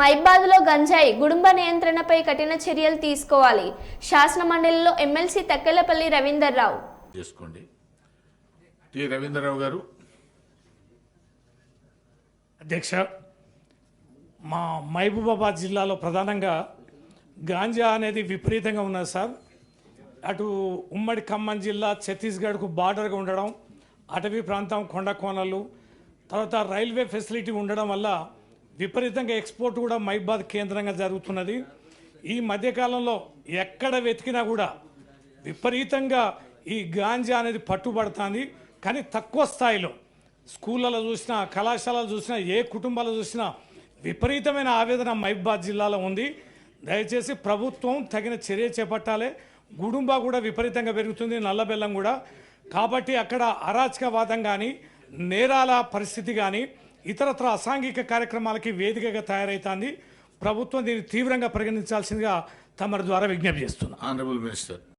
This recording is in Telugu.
మైబాద్లో గంజాయి గుడుంబ నియంత్రణపై కఠిన చర్యలు తీసుకోవాలి. శాసన మండలిలో ఎమ్మెల్సీ తక్కెలపల్లి రవీందర్ రావు చేసుకోండి. టి రవీంద్రరావు గారు. అధ్యక్ష మా మహబూబాబాద్ జిల్లాలో ప్రధానంగా గాంజా అనేది విపరీతంగా ఉన్నది సార్. అటు ఉమ్మడి ఖమ్మం జిల్లా ఛత్తీస్గఢ్కు బార్డర్గా ఉండడం అటవీ ప్రాంతం కొండ కోనలు తర్వాత రైల్వే ఫెసిలిటీ ఉండడం వల్ల విపరీతంగా ఎక్స్పోర్ట్ కూడా మైబాద్ కేంద్రంగా జరుగుతున్నది. ఈ మధ్యకాలంలో ఎక్కడ వెతికినా కూడా విపరీతంగా ఈ గాంజా అనేది పట్టుబడుతుంది. కానీ తక్కువ స్థాయిలో స్కూళ్ళలో చూసినా కళాశాలలో చూసినా ఏ కుటుంబాలు చూసినా విపరీతమైన ఆవేదన మహిబాద్ జిల్లాలో ఉంది. దయచేసి ప్రభుత్వం తగిన చర్య చేపట్టాలి. గుడుంబా కూడా విపరీతంగా పెరుగుతుంది నల్లబెల్లం కూడా. కాబట్టి అక్కడ అరాచకవాదం కానీ నేరాల పరిస్థితి కానీ ఇతరత్ర అసాంఘిక కార్యక్రమాలకి వేదికగా తయారవుతుంది ప్రభుత్వం దీన్ని తీవ్రంగా పరిగణించాల్సిందిగా తమరి ద్వారా విజ్ఞప్తి చేస్తున్నా. Honourable minister